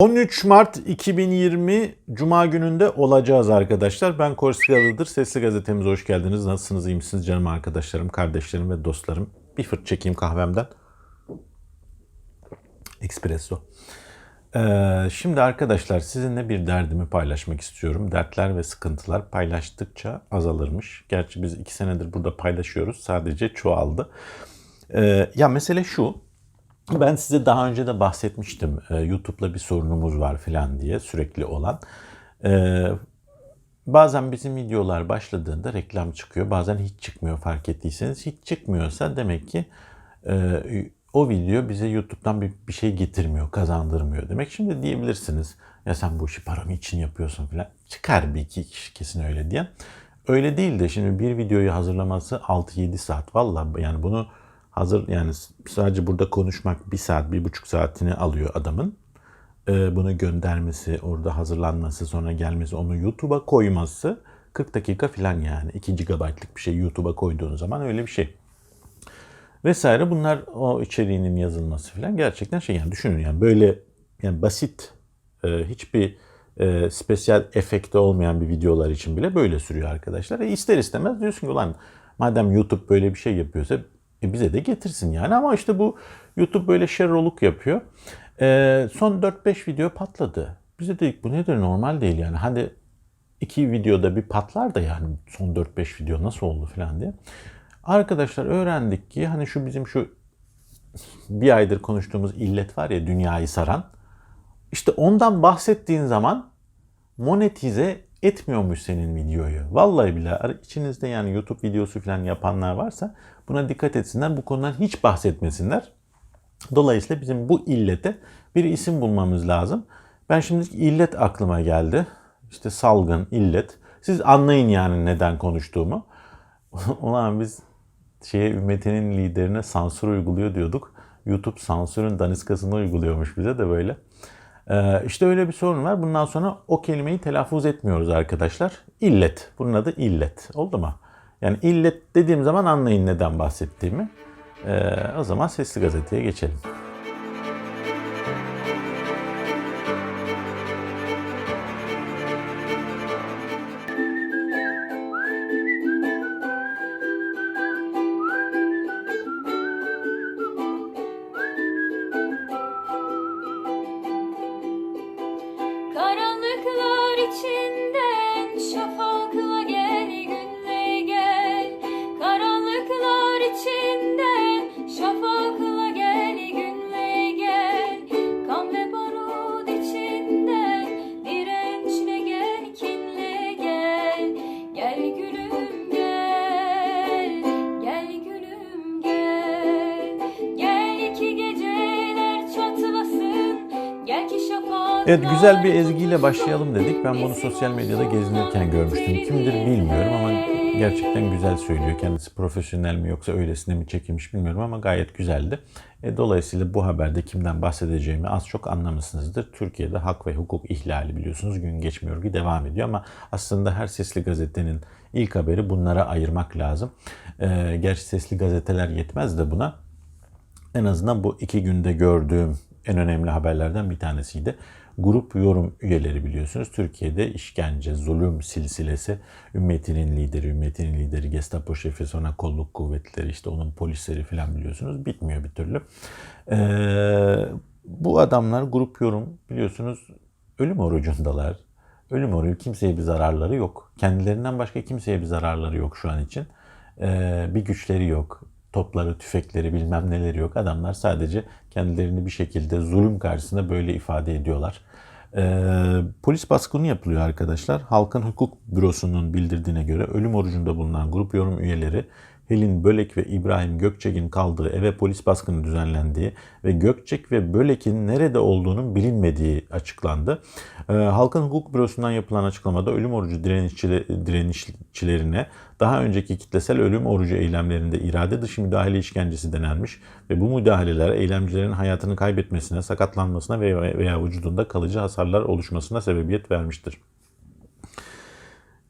13 Mart 2020 Cuma gününde olacağız arkadaşlar. Ben Korsigalı'dır. Sesli gazetemize hoş geldiniz. Nasılsınız, iyi misiniz canım arkadaşlarım, kardeşlerim ve dostlarım? Bir fırt çekeyim kahvemden. Espresso. Ee, şimdi arkadaşlar sizinle bir derdimi paylaşmak istiyorum. Dertler ve sıkıntılar paylaştıkça azalırmış. Gerçi biz iki senedir burada paylaşıyoruz. Sadece çoğaldı. Ee, ya mesele şu. Ben size daha önce de bahsetmiştim. Ee, YouTube'la bir sorunumuz var falan diye sürekli olan. Ee, bazen bizim videolar başladığında reklam çıkıyor. Bazen hiç çıkmıyor fark ettiyseniz. Hiç çıkmıyorsa demek ki e, o video bize YouTube'dan bir, bir şey getirmiyor, kazandırmıyor demek. Şimdi diyebilirsiniz ya sen bu işi paramı için yapıyorsun falan. Çıkar bir iki kişi kesin öyle diyen. Öyle değil de şimdi bir videoyu hazırlaması 6-7 saat. Vallahi yani bunu hazır yani sadece burada konuşmak bir saat, bir buçuk saatini alıyor adamın. Ee, bunu göndermesi, orada hazırlanması, sonra gelmesi, onu YouTube'a koyması 40 dakika falan yani. 2 GB'lık bir şey YouTube'a koyduğun zaman öyle bir şey. Vesaire bunlar o içeriğinin yazılması falan gerçekten şey yani düşünün yani böyle yani basit e, hiçbir e, spesyal efekte olmayan bir videolar için bile böyle sürüyor arkadaşlar. E ister istemez diyorsun ki ulan madem YouTube böyle bir şey yapıyorsa e bize de getirsin yani ama işte bu YouTube böyle şerroluk yapıyor. E, son 4-5 video patladı. Bize dedik bu nedir normal değil yani. Hadi iki videoda bir patlar da yani son 4-5 video nasıl oldu falan diye. Arkadaşlar öğrendik ki hani şu bizim şu bir aydır konuştuğumuz illet var ya dünyayı saran. İşte ondan bahsettiğin zaman monetize etmiyormuş senin videoyu. Vallahi bile içinizde yani YouTube videosu falan yapanlar varsa buna dikkat etsinler. Bu konudan hiç bahsetmesinler. Dolayısıyla bizim bu illete bir isim bulmamız lazım. Ben şimdi illet aklıma geldi. İşte salgın, illet. Siz anlayın yani neden konuştuğumu. Ulan biz şeye ümmetinin liderine sansür uyguluyor diyorduk. YouTube sansürün daniskasını uyguluyormuş bize de böyle. Ee, işte öyle bir sorun var. Bundan sonra o kelimeyi telaffuz etmiyoruz arkadaşlar. İllet. Bunun adı illet. Oldu mu? Yani illet dediğim zaman anlayın neden bahsettiğimi. Ee, o zaman sesli gazeteye geçelim. Evet güzel bir ezgiyle başlayalım dedik. Ben bunu sosyal medyada gezinirken görmüştüm. Kimdir bilmiyorum ama gerçekten güzel söylüyor. Kendisi profesyonel mi yoksa öylesine mi çekilmiş bilmiyorum ama gayet güzeldi. E, dolayısıyla bu haberde kimden bahsedeceğimi az çok anlamışsınızdır. Türkiye'de hak ve hukuk ihlali biliyorsunuz gün geçmiyor ki devam ediyor ama aslında her sesli gazetenin ilk haberi bunlara ayırmak lazım. E, gerçi sesli gazeteler yetmez de buna. En azından bu iki günde gördüğüm en önemli haberlerden bir tanesiydi. Grup yorum üyeleri biliyorsunuz. Türkiye'de işkence, zulüm silsilesi ümmetinin lideri, ümmetinin lideri Gestapo şefi sonra kolluk kuvvetleri işte onun polisleri falan biliyorsunuz. Bitmiyor bir türlü. Ee, bu adamlar grup yorum biliyorsunuz ölüm orucundalar. Ölüm orucu kimseye bir zararları yok. Kendilerinden başka kimseye bir zararları yok şu an için. Ee, bir güçleri yok topları, tüfekleri bilmem neleri yok. Adamlar sadece kendilerini bir şekilde zulüm karşısında böyle ifade ediyorlar. Ee, polis baskını yapılıyor arkadaşlar. Halkın Hukuk Bürosu'nun bildirdiğine göre ölüm orucunda bulunan grup yorum üyeleri Helin Bölek ve İbrahim Gökçek'in kaldığı eve polis baskını düzenlendiği ve Gökçek ve Bölek'in nerede olduğunun bilinmediği açıklandı. Ee, Halkın Hukuk Bürosu'ndan yapılan açıklamada ölüm orucu direnişçiler, direnişçilerine daha önceki kitlesel ölüm orucu eylemlerinde irade dışı müdahale işkencesi denenmiş ve bu müdahaleler eylemcilerin hayatını kaybetmesine, sakatlanmasına veya, veya vücudunda kalıcı hasarlar oluşmasına sebebiyet vermiştir.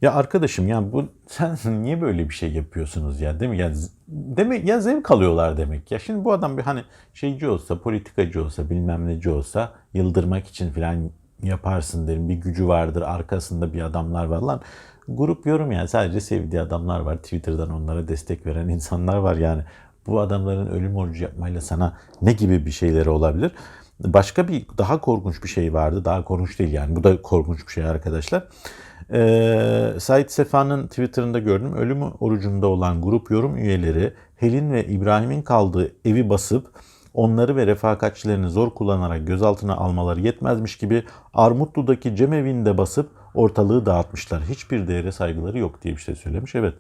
Ya arkadaşım ya bu sen niye böyle bir şey yapıyorsunuz ya değil mi? Ya demek ya zevk alıyorlar demek. Ya şimdi bu adam bir hani şeyci olsa, politikacı olsa, bilmem neci olsa yıldırmak için falan yaparsın derim. Bir gücü vardır, arkasında bir adamlar var lan. Grup yorum yani sadece sevdiği adamlar var. Twitter'dan onlara destek veren insanlar var yani. Bu adamların ölüm orucu yapmayla sana ne gibi bir şeyleri olabilir? Başka bir daha korkunç bir şey vardı. Daha korkunç değil yani. Bu da korkunç bir şey arkadaşlar. Ee, Said Sefa'nın Twitter'ında gördüm. Ölüm orucunda olan grup yorum üyeleri Helin ve İbrahim'in kaldığı evi basıp onları ve refakatçilerini zor kullanarak gözaltına almaları yetmezmiş gibi Armutlu'daki cemevinde basıp ortalığı dağıtmışlar. Hiçbir değere saygıları yok diye bir şey söylemiş. Evet.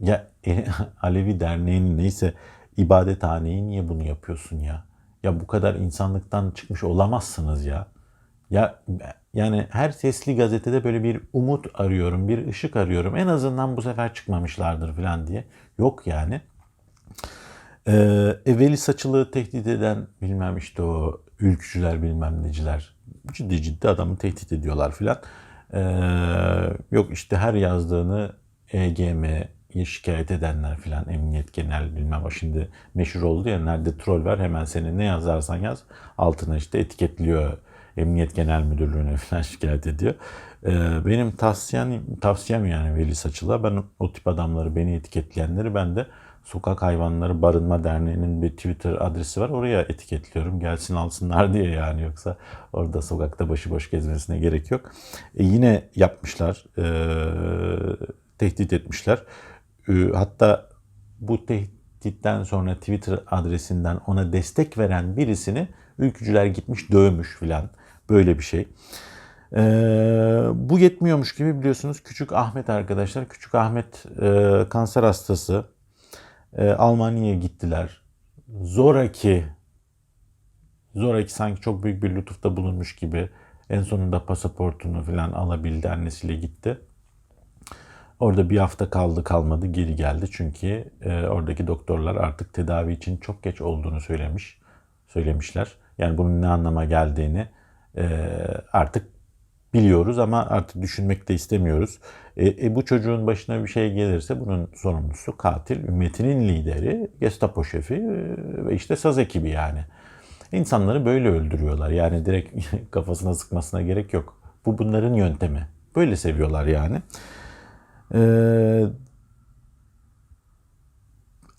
Ya e, Alevi Derneği'nin neyse ibadethaneyi niye bunu yapıyorsun ya? Ya bu kadar insanlıktan çıkmış olamazsınız ya. Ya yani her sesli gazetede böyle bir umut arıyorum, bir ışık arıyorum. En azından bu sefer çıkmamışlardır falan diye. Yok yani. Ee, evveli saçılığı tehdit eden bilmem işte o ülkücüler bilmem neciler ciddi ciddi adamı tehdit ediyorlar filan. Ee, yok işte her yazdığını EGM'ye şikayet edenler filan emniyet genel bilmem o şimdi meşhur oldu ya nerede troll var hemen seni ne yazarsan yaz altına işte etiketliyor emniyet genel müdürlüğüne filan şikayet ediyor. Ee, benim tavsiyem, tavsiyem yani Veli Saçıl'a ben o tip adamları beni etiketleyenleri ben de Sokak Hayvanları Barınma Derneği'nin bir Twitter adresi var. Oraya etiketliyorum. Gelsin alsınlar diye yani. Yoksa orada sokakta başıboş gezmesine gerek yok. E, yine yapmışlar. E, tehdit etmişler. E, hatta bu tehditten sonra Twitter adresinden ona destek veren birisini ülkücüler gitmiş dövmüş filan. Böyle bir şey. Ee, bu yetmiyormuş gibi biliyorsunuz Küçük Ahmet arkadaşlar. Küçük Ahmet e, kanser hastası. E, Almanya'ya gittiler. Zoraki zoraki sanki çok büyük bir lütufta bulunmuş gibi en sonunda pasaportunu falan alabildi. Annesiyle gitti. Orada bir hafta kaldı kalmadı geri geldi. Çünkü e, oradaki doktorlar artık tedavi için çok geç olduğunu söylemiş. Söylemişler. Yani bunun ne anlama geldiğini e, artık biliyoruz ama artık düşünmek de istemiyoruz. E, e, bu çocuğun başına bir şey gelirse bunun sorumlusu katil, ümmetinin lideri, Gestapo şefi e, ve işte saz ekibi yani. İnsanları böyle öldürüyorlar. Yani direkt kafasına sıkmasına gerek yok. Bu bunların yöntemi. Böyle seviyorlar yani. Ee,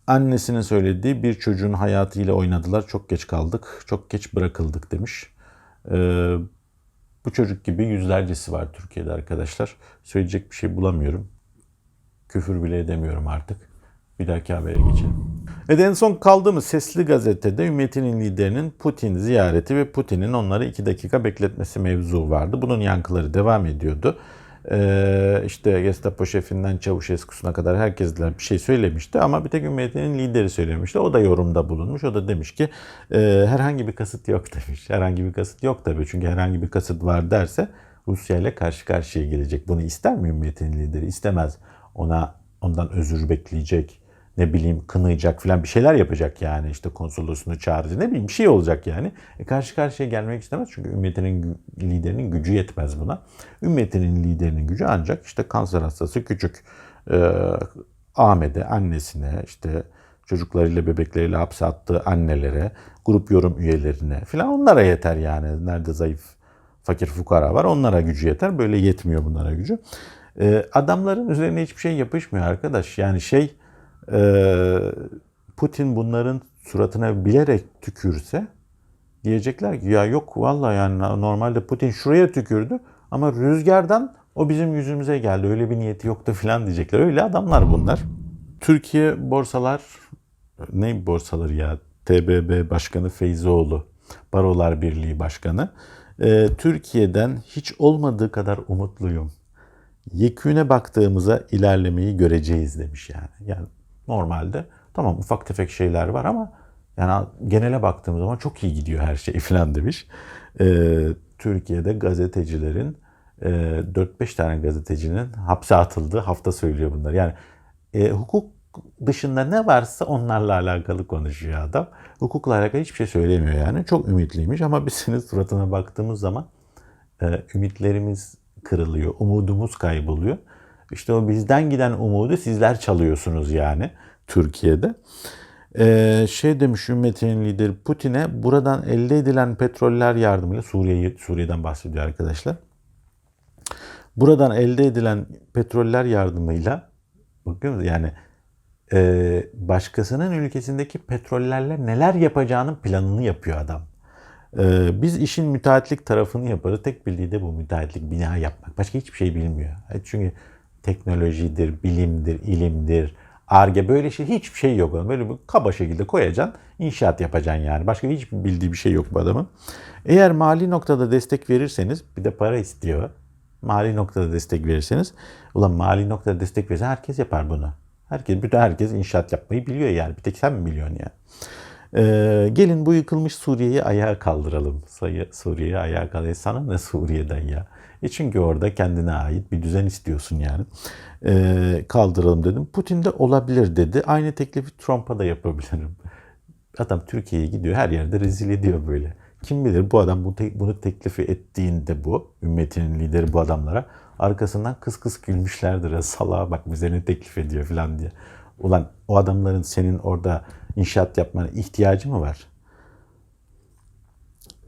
annesinin söylediği bir çocuğun hayatıyla oynadılar. Çok geç kaldık. Çok geç bırakıldık demiş. Ee, bu çocuk gibi yüzlercesi var Türkiye'de arkadaşlar. Söyleyecek bir şey bulamıyorum. Küfür bile edemiyorum artık. Bir dahaki habere geçelim. Ve en son kaldığımız Sesli Gazete'de Ümmetinin liderinin Putin ziyareti ve Putin'in onları iki dakika bekletmesi mevzu vardı. Bunun yankıları devam ediyordu. Ee, işte Gestapo şefinden Çavuşescu'suna kadar herkes bir şey söylemişti ama bir tek Ümmetinin lideri söylemişti. O da yorumda bulunmuş. O da demiş ki e, herhangi bir kasıt yok demiş. Herhangi bir kasıt yok tabii. Çünkü herhangi bir kasıt var derse Rusya ile karşı karşıya gelecek. Bunu ister mi Ümmetinin lideri? İstemez. Ona ondan özür bekleyecek ne bileyim kınayacak falan bir şeyler yapacak yani işte konsolosunu çağıracak ne bileyim bir şey olacak yani. E karşı karşıya gelmek istemez çünkü ümmetinin liderinin gücü yetmez buna. Ümmetinin liderinin gücü ancak işte kanser hastası küçük e, Ahmet'e, annesine işte çocuklarıyla bebekleriyle hapse attığı annelere, grup yorum üyelerine falan onlara yeter yani. Nerede zayıf fakir fukara var onlara gücü yeter. Böyle yetmiyor bunlara gücü. E, adamların üzerine hiçbir şey yapışmıyor arkadaş. Yani şey Putin bunların suratına bilerek tükürse diyecekler ki ya yok vallahi yani normalde Putin şuraya tükürdü ama rüzgardan o bizim yüzümüze geldi. Öyle bir niyeti yoktu falan diyecekler. Öyle adamlar bunlar. Türkiye borsalar ne borsaları ya? TBB Başkanı Feyzoğlu, Barolar Birliği Başkanı. Ee, Türkiye'den hiç olmadığı kadar umutluyum. Yeküne baktığımızda ilerlemeyi göreceğiz demiş yani. Yani normalde tamam ufak tefek şeyler var ama yani genele baktığımız zaman çok iyi gidiyor her şey falan demiş. Ee, Türkiye'de gazetecilerin e, 4-5 tane gazetecinin hapse atıldığı hafta söylüyor bunlar. Yani e, hukuk dışında ne varsa onlarla alakalı konuşuyor adam. Hukukla alakalı hiçbir şey söylemiyor yani. Çok ümitliymiş ama biz senin suratına baktığımız zaman e, ümitlerimiz kırılıyor, umudumuz kayboluyor. İşte o bizden giden umudu sizler çalıyorsunuz yani Türkiye'de. Ee, şey demiş ümmetinin lideri Putin'e buradan elde edilen petroller yardımıyla Suriye'yi Suriye'den bahsediyor arkadaşlar. Buradan elde edilen petroller yardımıyla bakıyor musunuz? Yani e, başkasının ülkesindeki petrollerle neler yapacağının planını yapıyor adam. E, biz işin müteahhitlik tarafını yaparız. Tek bildiği de bu müteahhitlik bina yapmak. Başka hiçbir şey bilmiyor. E, Çünkü teknolojidir, bilimdir, ilimdir, arge böyle şey hiçbir şey yok. Böyle bir kaba şekilde koyacaksın, inşaat yapacaksın yani. Başka hiçbir bildiği bir şey yok bu adamın. Eğer mali noktada destek verirseniz bir de para istiyor. Mali noktada destek verirseniz, ulan mali noktada destek verirse herkes yapar bunu. Herkes, bütün herkes inşaat yapmayı biliyor yani. Bir tek sen mi biliyorsun ya? Ee, gelin bu yıkılmış Suriye'yi ayağa kaldıralım. Suriye'yi ayağa kaldıralım. Sana ne Suriye'den ya? E çünkü orada kendine ait bir düzen istiyorsun yani. Ee, kaldıralım dedim. Putin de olabilir dedi. Aynı teklifi Trump'a da yapabilirim. Adam Türkiye'ye gidiyor her yerde rezil ediyor böyle. Kim bilir bu adam bu te- bunu teklifi ettiğinde bu ümmetinin lideri bu adamlara arkasından kıs kıs gülmüşlerdir. Salağa bak bize ne teklif ediyor falan diye. Ulan o adamların senin orada inşaat yapmana ihtiyacı mı var?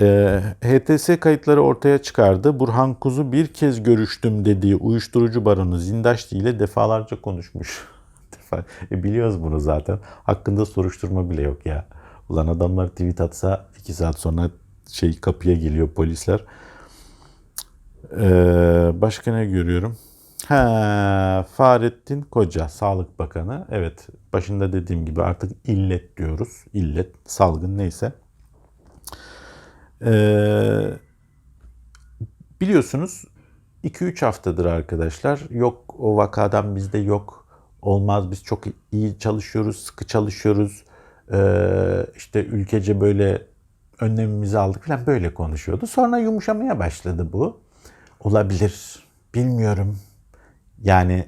Ee, HTS kayıtları ortaya çıkardı. Burhan Kuzu bir kez görüştüm dediği uyuşturucu baronu Zindaşti ile defalarca konuşmuş. E, biliyoruz bunu zaten. Hakkında soruşturma bile yok ya. Ulan adamlar tweet atsa iki saat sonra şey kapıya geliyor polisler. Ee, başka ne görüyorum? Ha, Fahrettin Koca, Sağlık Bakanı. Evet, başında dediğim gibi artık illet diyoruz. İllet, salgın neyse. Ee, biliyorsunuz 2-3 haftadır arkadaşlar yok o vakadan bizde yok olmaz biz çok iyi çalışıyoruz sıkı çalışıyoruz ee, işte ülkece böyle önlemimizi aldık falan böyle konuşuyordu. Sonra yumuşamaya başladı bu. Olabilir bilmiyorum yani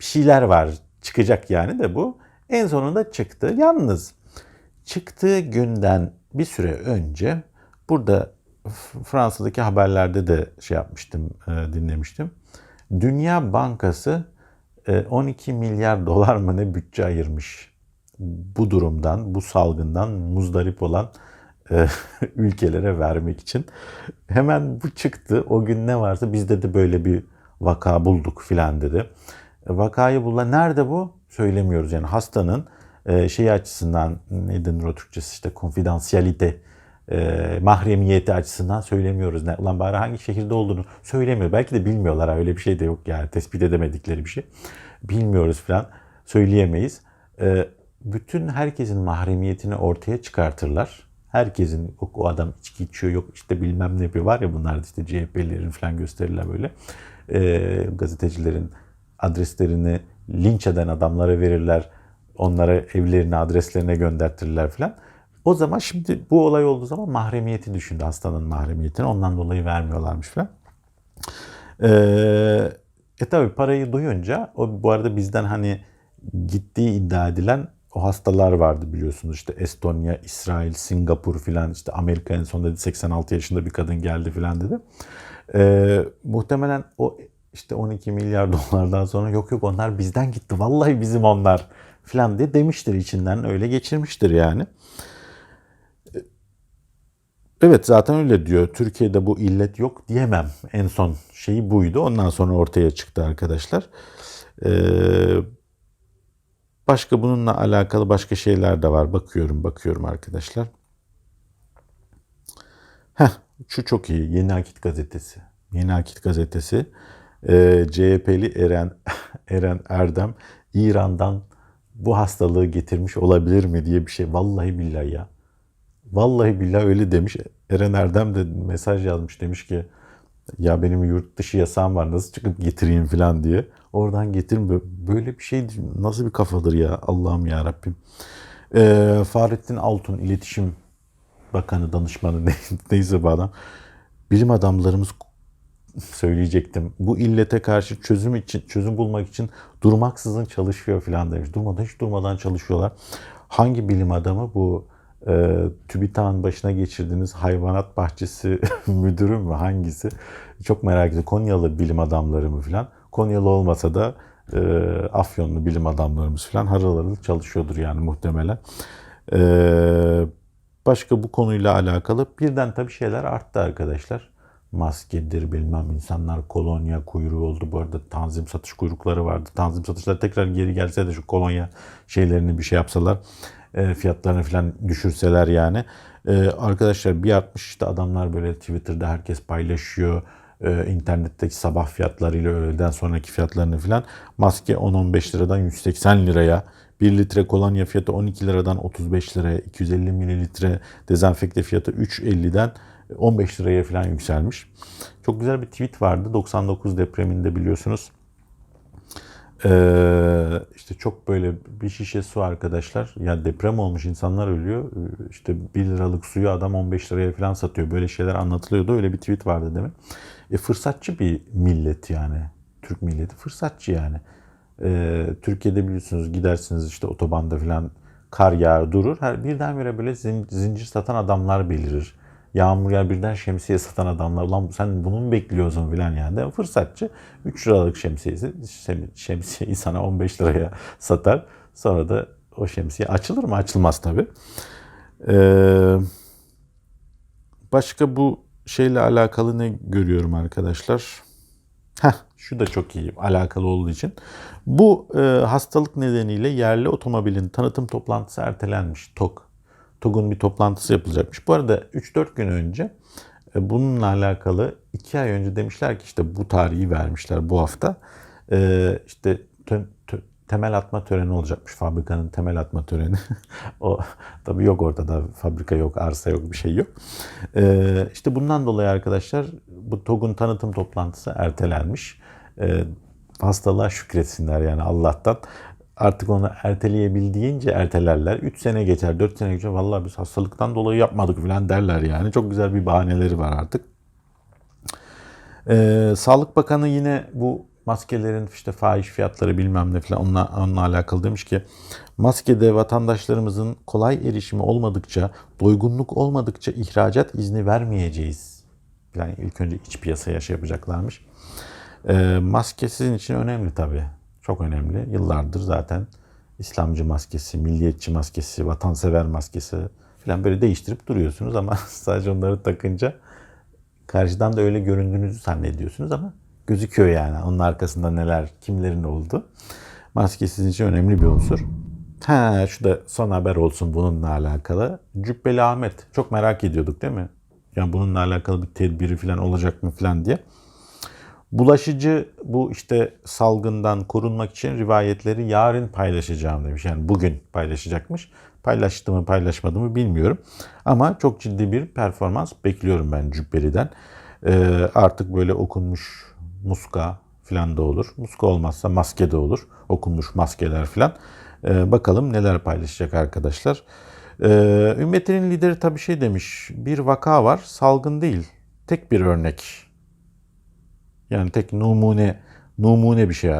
bir şeyler var çıkacak yani de bu. En sonunda çıktı. Yalnız çıktığı günden bir süre önce burada Fransa'daki haberlerde de şey yapmıştım, e, dinlemiştim. Dünya Bankası e, 12 milyar dolar mı ne bütçe ayırmış. Bu durumdan, bu salgından muzdarip olan e, ülkelere vermek için. Hemen bu çıktı. O gün ne varsa bizde de böyle bir vaka bulduk filan dedi. E, Vakayı bulan nerede bu? Söylemiyoruz yani hastanın e, şey açısından ne denir o Türkçesi işte konfidansiyalite e, mahremiyeti açısından söylemiyoruz. Ne, ulan bari hangi şehirde olduğunu söylemiyor. Belki de bilmiyorlar öyle bir şey de yok yani tespit edemedikleri bir şey. Bilmiyoruz falan söyleyemeyiz. E, bütün herkesin mahremiyetini ortaya çıkartırlar. Herkesin o, o adam içki içiyor yok işte bilmem ne yapıyor var ya bunlar işte CHP'lerin falan gösterirler böyle. E, gazetecilerin adreslerini linç eden adamlara verirler. Onlara evlerine, adreslerine göndertirler falan. O zaman şimdi bu olay olduğu zaman mahremiyeti düşündü hastanın mahremiyetini. Ondan dolayı vermiyorlarmış falan. Ee, e tabi parayı duyunca o bu arada bizden hani gittiği iddia edilen o hastalar vardı biliyorsunuz işte Estonya, İsrail, Singapur filan işte Amerika en son dedi 86 yaşında bir kadın geldi filan dedi. Ee, muhtemelen o işte 12 milyar dolardan sonra yok yok onlar bizden gitti vallahi bizim onlar filan diye demiştir içinden öyle geçirmiştir yani. Evet zaten öyle diyor. Türkiye'de bu illet yok diyemem. En son şeyi buydu. Ondan sonra ortaya çıktı arkadaşlar. Ee, başka bununla alakalı başka şeyler de var. Bakıyorum bakıyorum arkadaşlar. Heh, şu çok iyi. Yeni Akit Gazetesi. Yeni Akit Gazetesi. Ee, CHP'li Eren, Eren Erdem İran'dan bu hastalığı getirmiş olabilir mi diye bir şey. Vallahi billahi ya. Vallahi billahi öyle demiş. Eren Erdem de mesaj yazmış demiş ki ya benim yurt dışı yasağım var nasıl çıkıp getireyim falan diye. Oradan getirin böyle bir şey nasıl bir kafadır ya Allah'ım ya Rabbim. Ee, Fahrettin Altun iletişim bakanı danışmanı ne- neyse bu adam. Bilim adamlarımız söyleyecektim. Bu illete karşı çözüm için çözüm bulmak için durmaksızın çalışıyor falan demiş. Durmadan hiç durmadan çalışıyorlar. Hangi bilim adamı bu e, TÜBİTAK'ın başına geçirdiğiniz hayvanat bahçesi müdürü mü hangisi? Çok merak ediyorum. Konyalı bilim adamları mı falan. Konyalı olmasa da e, Afyonlu bilim adamlarımız falan harıl harıl çalışıyordur yani muhtemelen. E, başka bu konuyla alakalı birden tabii şeyler arttı arkadaşlar. Maskedir bilmem insanlar kolonya kuyruğu oldu. Bu arada tanzim satış kuyrukları vardı. Tanzim satışlar tekrar geri gelse de şu kolonya şeylerini bir şey yapsalar e, fiyatlarını falan düşürseler yani. E, arkadaşlar bir artmış işte adamlar böyle Twitter'da herkes paylaşıyor. E, internetteki sabah fiyatlarıyla öğleden sonraki fiyatlarını falan. Maske 10-15 liradan 180 liraya. 1 litre kolonya fiyatı 12 liradan 35 liraya. 250 mililitre dezenfekte fiyatı 3.50'den 15 liraya falan yükselmiş. Çok güzel bir tweet vardı. 99 depreminde biliyorsunuz. Ee, işte çok böyle bir şişe su arkadaşlar. Ya deprem olmuş insanlar ölüyor. Ee, İşte 1 liralık suyu adam 15 liraya falan satıyor. Böyle şeyler anlatılıyordu. Öyle bir tweet vardı demin. E, fırsatçı bir millet yani. Türk milleti fırsatçı yani. Ee, Türkiye'de biliyorsunuz gidersiniz işte otobanda falan kar yağar durur. Her birdenbire böyle zin- zincir satan adamlar belirir. Yağmur yağar birden şemsiye satan adamlar. Lan sen bunu mu bekliyorsun filan yani. De, fırsatçı 3 liralık şemsiyesi şem- şemsiyeyi sana 15 liraya satar. Sonra da o şemsiye açılır mı? Açılmaz tabii. Ee, başka bu şeyle alakalı ne görüyorum arkadaşlar? Heh, şu da çok iyi alakalı olduğu için. Bu e, hastalık nedeniyle yerli otomobilin tanıtım toplantısı ertelenmiş. TOG. TOG'un bir toplantısı yapılacakmış. Bu arada 3-4 gün önce e, bununla alakalı 2 ay önce demişler ki işte bu tarihi vermişler bu hafta. E, işte temel atma töreni olacakmış. Fabrikanın temel atma töreni. o tabii yok ortada. Fabrika yok, arsa yok, bir şey yok. E, işte bundan dolayı arkadaşlar bu TOG'un tanıtım toplantısı ertelenmiş. E, hastalığa şükretsinler yani Allah'tan. Artık onu erteleyebildiğince ertelerler. 3 sene geçer, 4 sene geçer. Vallahi biz hastalıktan dolayı yapmadık falan derler yani. Çok güzel bir bahaneleri var artık. Ee, Sağlık Bakanı yine bu maskelerin işte fahiş fiyatları bilmem ne falan onunla, onunla alakalı demiş ki maskede vatandaşlarımızın kolay erişimi olmadıkça, doygunluk olmadıkça ihracat izni vermeyeceğiz. Yani ilk önce iç piyasaya şey yapacaklarmış. Ee, maske sizin için önemli tabii. Çok önemli. Yıllardır zaten İslamcı maskesi, milliyetçi maskesi, vatansever maskesi falan böyle değiştirip duruyorsunuz ama sadece onları takınca karşıdan da öyle göründüğünüzü zannediyorsunuz ama gözüküyor yani onun arkasında neler, kimlerin oldu. Maske sizin için önemli bir unsur. Ha şu da son haber olsun bununla alakalı. Cübbeli Ahmet. Çok merak ediyorduk değil mi? Yani bununla alakalı bir tedbiri falan olacak mı falan diye. Bulaşıcı bu işte salgından korunmak için rivayetleri yarın paylaşacağım demiş. Yani bugün paylaşacakmış. Paylaştı mı paylaşmadı mı bilmiyorum. Ama çok ciddi bir performans bekliyorum ben Cübbeli'den. Ee, artık böyle okunmuş muska falan da olur. Muska olmazsa maske de olur. Okunmuş maskeler falan. Ee, bakalım neler paylaşacak arkadaşlar. Ee, ümmetinin lideri tabii şey demiş. Bir vaka var salgın değil. Tek bir örnek. Yani tek numune numune bir şey.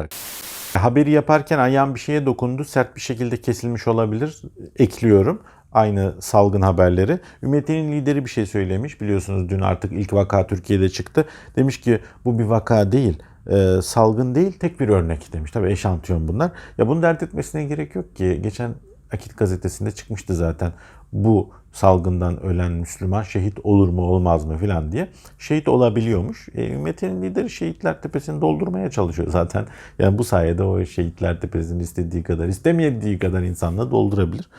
Haberi yaparken ayağım bir şeye dokundu. Sert bir şekilde kesilmiş olabilir. Ekliyorum. Aynı salgın haberleri. Ümmetinin lideri bir şey söylemiş. Biliyorsunuz dün artık ilk vaka Türkiye'de çıktı. Demiş ki bu bir vaka değil. e, salgın değil tek bir örnek demiş. Tabii eşantiyon bunlar. Ya bunu dert etmesine gerek yok ki. Geçen Akit gazetesinde çıkmıştı zaten bu salgından ölen Müslüman şehit olur mu olmaz mı filan diye. Şehit olabiliyormuş. E, ümmetinin lideri şehitler tepesini doldurmaya çalışıyor zaten. Yani bu sayede o şehitler tepesini istediği kadar istemediği kadar insanla doldurabilir.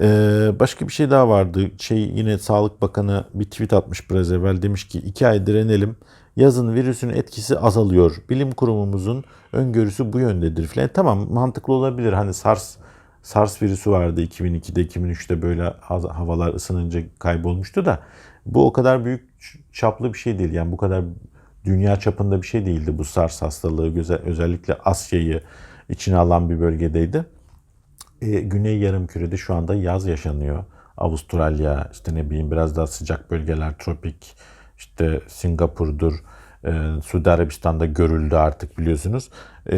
Ee, başka bir şey daha vardı. Şey yine Sağlık Bakanı bir tweet atmış biraz evvel. Demiş ki iki ay direnelim. Yazın virüsün etkisi azalıyor. Bilim kurumumuzun öngörüsü bu yöndedir filan. Tamam mantıklı olabilir. Hani SARS SARS virüsü vardı 2002'de 2003'te böyle havalar ısınınca kaybolmuştu da bu o kadar büyük çaplı bir şey değil. Yani bu kadar dünya çapında bir şey değildi bu SARS hastalığı. Özellikle Asya'yı içine alan bir bölgedeydi. E, Güney Yarımküre'de şu anda yaz yaşanıyor. Avustralya, işte ne bileyim biraz daha sıcak bölgeler, tropik, işte Singapur'dur, e, Suudi Arabistan'da görüldü artık biliyorsunuz. E,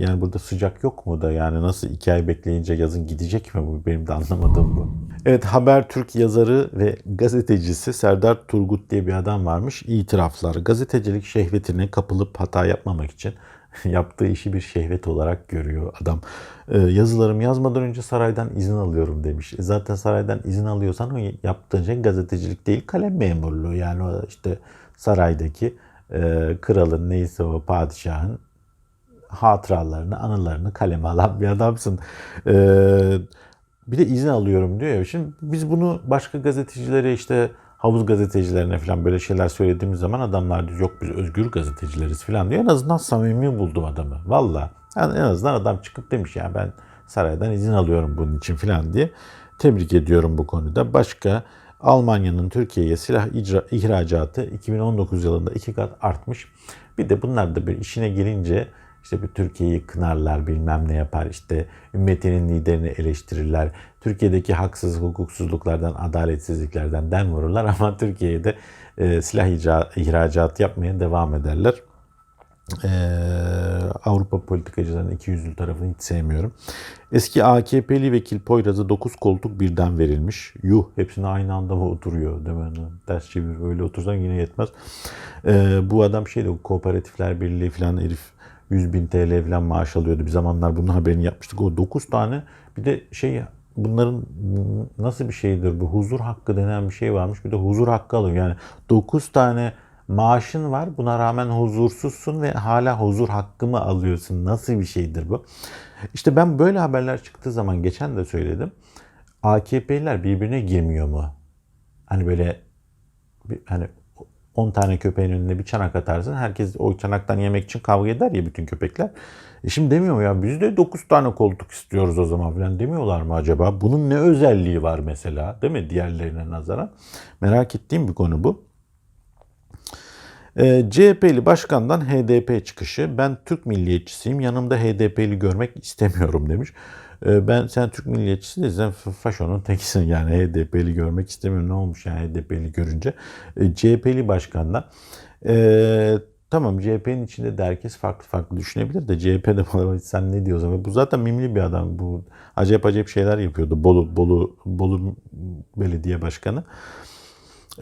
yani burada sıcak yok mu da yani nasıl iki ay bekleyince yazın gidecek mi bu benim de anlamadığım bu. Evet Habertürk yazarı ve gazetecisi Serdar Turgut diye bir adam varmış. İtiraflar. Gazetecilik şehvetine kapılıp hata yapmamak için Yaptığı işi bir şehvet olarak görüyor adam. Ee, yazılarım yazmadan önce saraydan izin alıyorum demiş. E Zaten saraydan izin alıyorsan o yaptığın şey gazetecilik değil kalem memurluğu. Yani işte saraydaki e, kralın neyse o padişahın hatıralarını, anılarını kaleme alan bir adamsın. Ee, bir de izin alıyorum diyor ya. Şimdi biz bunu başka gazetecilere işte havuz gazetecilerine falan böyle şeyler söylediğimiz zaman adamlar diyor yok biz özgür gazetecileriz falan diyor. En azından samimi buldum adamı. Valla. Yani en azından adam çıkıp demiş ya ben saraydan izin alıyorum bunun için falan diye. Tebrik ediyorum bu konuda. Başka Almanya'nın Türkiye'ye silah icra, ihracatı 2019 yılında iki kat artmış. Bir de bunlar da bir işine girince işte bir Türkiye'yi kınarlar bilmem ne yapar işte ümmetinin liderini eleştirirler. Türkiye'deki haksız hukuksuzluklardan adaletsizliklerden dem vururlar ama Türkiye'de e, silah icra, ihracatı yapmaya devam ederler. Ee, Avrupa politikacılarının iki yüzlü tarafını hiç sevmiyorum. Eski AKP'li vekil Poyraz'a 9 koltuk birden verilmiş. Yuh hepsine aynı anda mı oturuyor değil mi? Ters çevir öyle otursan yine yetmez. Ee, bu adam şeydi kooperatifler birliği falan herif 100 bin TL falan maaş alıyordu. Bir zamanlar bunun haberini yapmıştık. O 9 tane bir de şey bunların nasıl bir şeydir bu huzur hakkı denen bir şey varmış. Bir de huzur hakkı alıyor. Yani 9 tane maaşın var. Buna rağmen huzursuzsun ve hala huzur hakkımı alıyorsun. Nasıl bir şeydir bu? İşte ben böyle haberler çıktığı zaman geçen de söyledim. AKP'liler birbirine girmiyor mu? Hani böyle bir, hani 10 tane köpeğin önüne bir çanak atarsın. Herkes o çanaktan yemek için kavga eder ya bütün köpekler. E şimdi demiyor mu ya biz de 9 tane koltuk istiyoruz o zaman falan demiyorlar mı acaba? Bunun ne özelliği var mesela değil mi diğerlerine nazaran? Merak ettiğim bir konu bu. E, CHP'li başkandan HDP çıkışı. Ben Türk milliyetçisiyim. Yanımda HDP'li görmek istemiyorum demiş. E, ben sen Türk milliyetçisi değilsin. Sen faşonun tekisin yani HDP'li görmek istemiyorum. Ne olmuş yani HDP'li görünce? E, CHP'li başkandan. E, tamam CHP'nin içinde de herkes farklı farklı düşünebilir de CHP'de bana sen ne diyorsun? Bu zaten mimli bir adam. Bu acayip acayip şeyler yapıyordu. Bolu Bolu Bolu Belediye Başkanı.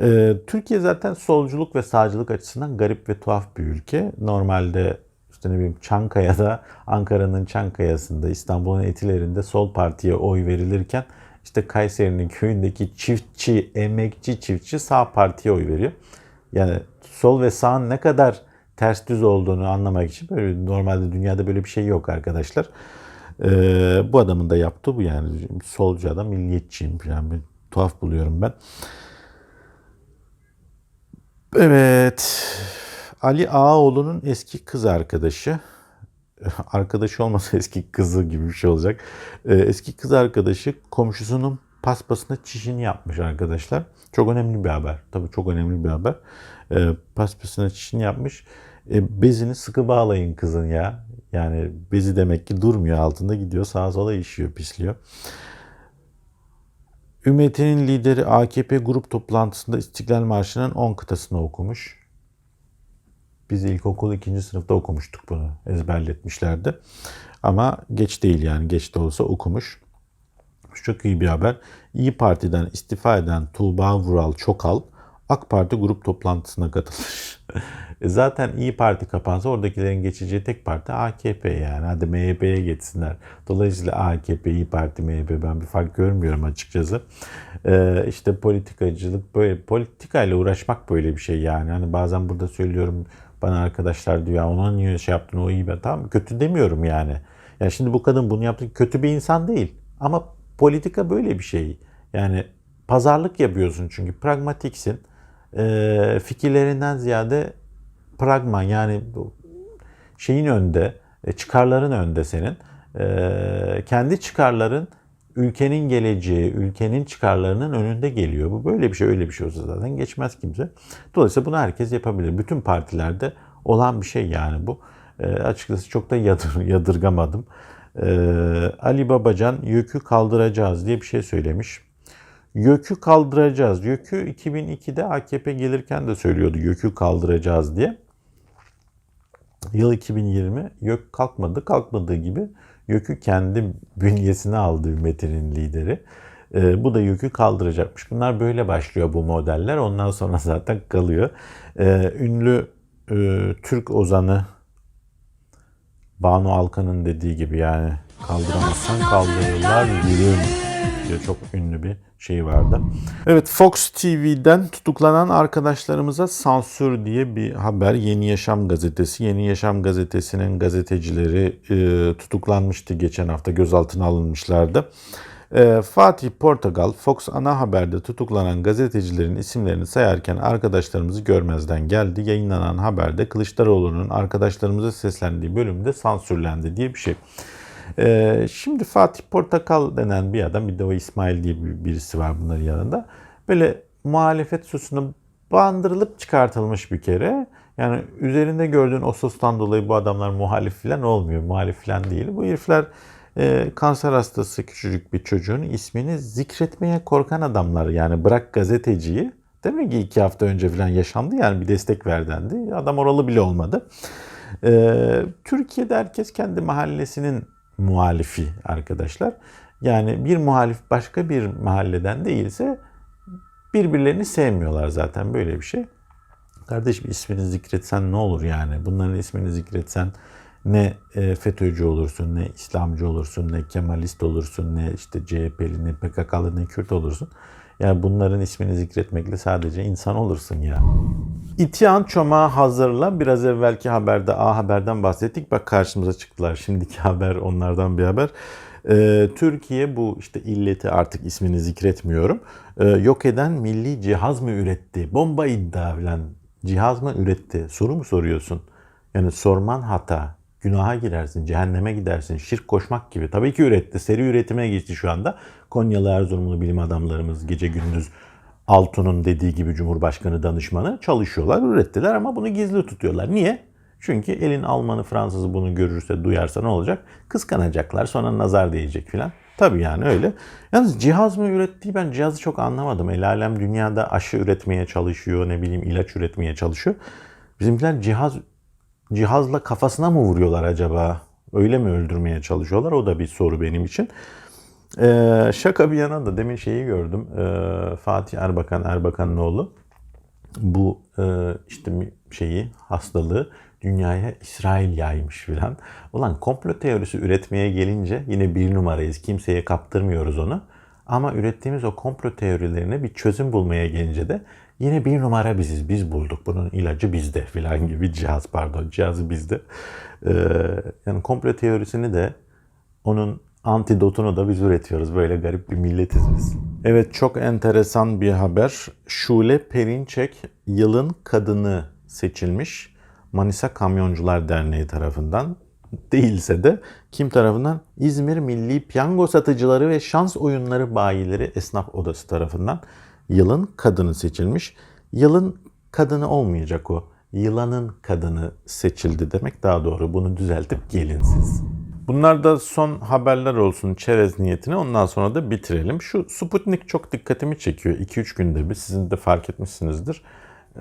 Ee, Türkiye zaten solculuk ve sağcılık açısından garip ve tuhaf bir ülke. Normalde işte ne bileyim Çankaya'da, Ankara'nın Çankaya'sında, İstanbul'un Etilerinde sol partiye oy verilirken işte Kayseri'nin köyündeki çiftçi, emekçi çiftçi sağ partiye oy veriyor. Yani sol ve sağın ne kadar ters düz olduğunu anlamak için böyle normalde dünyada böyle bir şey yok arkadaşlar. Ee, bu adamın da yaptığı bu yani solcu adam milliyetçiyim falan bir tuhaf buluyorum ben. Evet. Ali Ağaoğlu'nun eski kız arkadaşı. Arkadaşı olmasa eski kızı gibi bir şey olacak. Ee, eski kız arkadaşı komşusunun paspasına çişini yapmış arkadaşlar. Çok önemli bir haber. Tabii çok önemli bir haber. Ee, paspasına çişini yapmış. Ee, bezini sıkı bağlayın kızın ya. Yani bezi demek ki durmuyor altında gidiyor sağa sola işiyor pisliyor. Ümmetinin lideri AKP grup toplantısında İstiklal Marşı'nın 10 kıtasını okumuş. Biz ilkokul ikinci sınıfta okumuştuk bunu. Ezberletmişlerdi. Ama geç değil yani geç de olsa okumuş. Çok iyi bir haber. İyi Parti'den istifa eden Tuğba Vural Çokal AK Parti grup toplantısına katılmış. E zaten İyi Parti kapansa oradakilerin geçeceği tek parti AKP yani. Hadi MHP'ye geçsinler. Dolayısıyla AKP, İyi Parti, MHP ben bir fark görmüyorum açıkçası. Ee, işte politikacılık böyle politikayla uğraşmak böyle bir şey yani. Hani bazen burada söylüyorum bana arkadaşlar diyor ona niye şey yaptın o iyi ben tamam kötü demiyorum yani. Yani şimdi bu kadın bunu yaptı kötü bir insan değil. Ama politika böyle bir şey. Yani pazarlık yapıyorsun çünkü pragmatiksin. Ee, fikirlerinden ziyade pragma yani şeyin önde, e, çıkarların önde senin. Ee, kendi çıkarların ülkenin geleceği, ülkenin çıkarlarının önünde geliyor. Bu böyle bir şey, öyle bir şey olsa zaten geçmez kimse. Dolayısıyla bunu herkes yapabilir. Bütün partilerde olan bir şey yani bu. E, açıkçası çok da yadır, yadırgamadım. E, Ali Babacan yükü kaldıracağız diye bir şey söylemiş. YÖK'ü kaldıracağız. YÖK'ü 2002'de AKP gelirken de söylüyordu YÖK'ü kaldıracağız diye. Yıl 2020 YÖK kalkmadı. Kalkmadığı gibi YÖK'ü kendi bünyesine aldı ümmetinin lideri. E, bu da yükü kaldıracakmış. Bunlar böyle başlıyor bu modeller. Ondan sonra zaten kalıyor. E, ünlü e, Türk ozanı Banu Alkan'ın dediği gibi yani kaldıramazsan kaldırırlar yürüm diye çok ünlü bir şey vardı. Evet Fox TV'den tutuklanan arkadaşlarımıza sansür diye bir haber. Yeni Yaşam gazetesi. Yeni Yaşam gazetesinin gazetecileri e, tutuklanmıştı geçen hafta gözaltına alınmışlardı. E, Fatih Portakal Fox ana haberde tutuklanan gazetecilerin isimlerini sayarken arkadaşlarımızı görmezden geldi. Yayınlanan haberde Kılıçdaroğlu'nun arkadaşlarımıza seslendiği bölümde sansürlendi diye bir şey. Ee, şimdi Fatih Portakal denen bir adam bir de o İsmail diye bir, birisi var bunların yanında. Böyle muhalefet susunu bandırılıp çıkartılmış bir kere. Yani üzerinde gördüğün o sostan dolayı bu adamlar muhalif falan olmuyor. Muhalif falan değil. Bu herifler e, kanser hastası küçücük bir çocuğun ismini zikretmeye korkan adamlar. Yani bırak gazeteciyi. Demek ki iki hafta önce falan yaşandı yani bir destek verdendi. Adam oralı bile olmadı. Ee, Türkiye'de herkes kendi mahallesinin muhalifi arkadaşlar. Yani bir muhalif başka bir mahalleden değilse birbirlerini sevmiyorlar zaten böyle bir şey. Kardeşim ismini zikretsen ne olur yani? Bunların ismini zikretsen ne e, FETÖ'cü olursun, ne İslamcı olursun, ne Kemalist olursun, ne işte CHP'li, ne PKK'lı, ne Kürt olursun. Yani bunların ismini zikretmekle sadece insan olursun ya. İtihan çomağı hazırla. Biraz evvelki haberde A Haber'den bahsettik. Bak karşımıza çıktılar. Şimdiki haber onlardan bir haber. Ee, Türkiye bu işte illeti artık ismini zikretmiyorum. Ee, yok eden milli cihaz mı üretti? Bomba iddia falan cihaz mı üretti? Soru mu soruyorsun? Yani sorman hata. Günaha girersin, cehenneme gidersin, şirk koşmak gibi. Tabii ki üretti. Seri üretime geçti şu anda. Konyalı Erzurumlu bilim adamlarımız gece gündüz Altun'un dediği gibi Cumhurbaşkanı danışmanı çalışıyorlar, ürettiler ama bunu gizli tutuyorlar. Niye? Çünkü elin Almanı, Fransızı bunu görürse, duyarsa ne olacak? Kıskanacaklar, sonra nazar değecek filan. Tabii yani öyle. Yalnız cihaz mı ürettiği ben cihazı çok anlamadım. El alem dünyada aşı üretmeye çalışıyor, ne bileyim ilaç üretmeye çalışıyor. Bizimkiler cihaz cihazla kafasına mı vuruyorlar acaba? Öyle mi öldürmeye çalışıyorlar? O da bir soru benim için. Ee, şaka bir yana da demin şeyi gördüm. Ee, Fatih Erbakan, Erbakan'ın oğlu. Bu e, işte şeyi, hastalığı dünyaya İsrail yaymış filan. Ulan komplo teorisi üretmeye gelince yine bir numarayız. Kimseye kaptırmıyoruz onu. Ama ürettiğimiz o komplo teorilerine bir çözüm bulmaya gelince de yine bir numara biziz. Biz bulduk. Bunun ilacı bizde filan gibi cihaz pardon. Cihazı bizde. Ee, yani komplo teorisini de onun antidotunu da biz üretiyoruz. Böyle garip bir milletiz biz. Evet çok enteresan bir haber. Şule Perinçek yılın kadını seçilmiş. Manisa Kamyoncular Derneği tarafından değilse de kim tarafından? İzmir Milli Piyango Satıcıları ve Şans Oyunları Bayileri Esnaf Odası tarafından yılın kadını seçilmiş. Yılın kadını olmayacak o. Yılanın kadını seçildi demek daha doğru. Bunu düzeltip gelin siz. Bunlar da son haberler olsun çerez niyetine. Ondan sonra da bitirelim. Şu Sputnik çok dikkatimi çekiyor. 2-3 günde bir. Sizin de fark etmişsinizdir.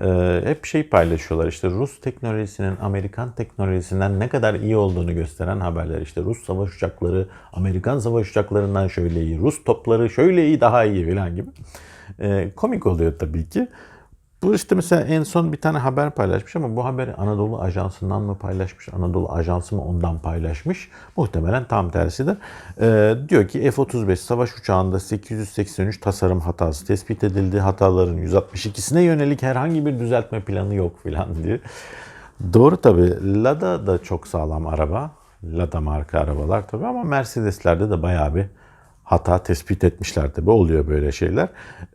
Ee, hep şey paylaşıyorlar. İşte Rus teknolojisinin Amerikan teknolojisinden ne kadar iyi olduğunu gösteren haberler. İşte Rus savaş uçakları Amerikan savaş uçaklarından şöyle iyi. Rus topları şöyle iyi daha iyi falan gibi. Ee, komik oluyor tabii ki. Bu işte mesela en son bir tane haber paylaşmış ama bu haberi Anadolu Ajansı'ndan mı paylaşmış, Anadolu Ajansı mı ondan paylaşmış? Muhtemelen tam tersidir. Ee, diyor ki F-35 savaş uçağında 883 tasarım hatası tespit edildi. Hataların 162'sine yönelik herhangi bir düzeltme planı yok filan diye. Doğru tabii. Lada da çok sağlam araba. Lada marka arabalar tabii ama Mercedes'lerde de bayağı bir hata tespit etmişler tabi oluyor böyle şeyler.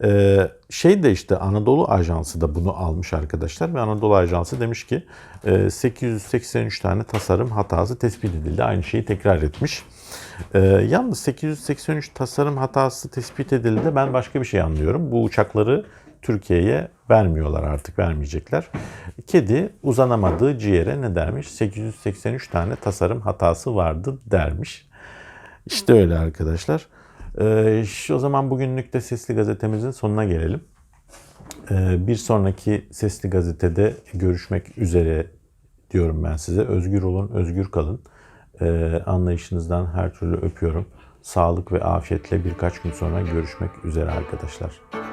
Ee, şey de işte Anadolu Ajansı da bunu almış arkadaşlar ve Anadolu Ajansı demiş ki e, 883 tane tasarım hatası tespit edildi. Aynı şeyi tekrar etmiş. Ee, yalnız 883 tasarım hatası tespit edildi. Ben başka bir şey anlıyorum. Bu uçakları Türkiye'ye vermiyorlar artık vermeyecekler. Kedi uzanamadığı ciğere ne dermiş? 883 tane tasarım hatası vardı dermiş. İşte öyle arkadaşlar. Ee, o zaman bugünlük de Sesli Gazetemizin sonuna gelelim. Ee, bir sonraki Sesli Gazete'de görüşmek üzere diyorum ben size. Özgür olun, özgür kalın. Ee, anlayışınızdan her türlü öpüyorum. Sağlık ve afiyetle birkaç gün sonra görüşmek üzere arkadaşlar.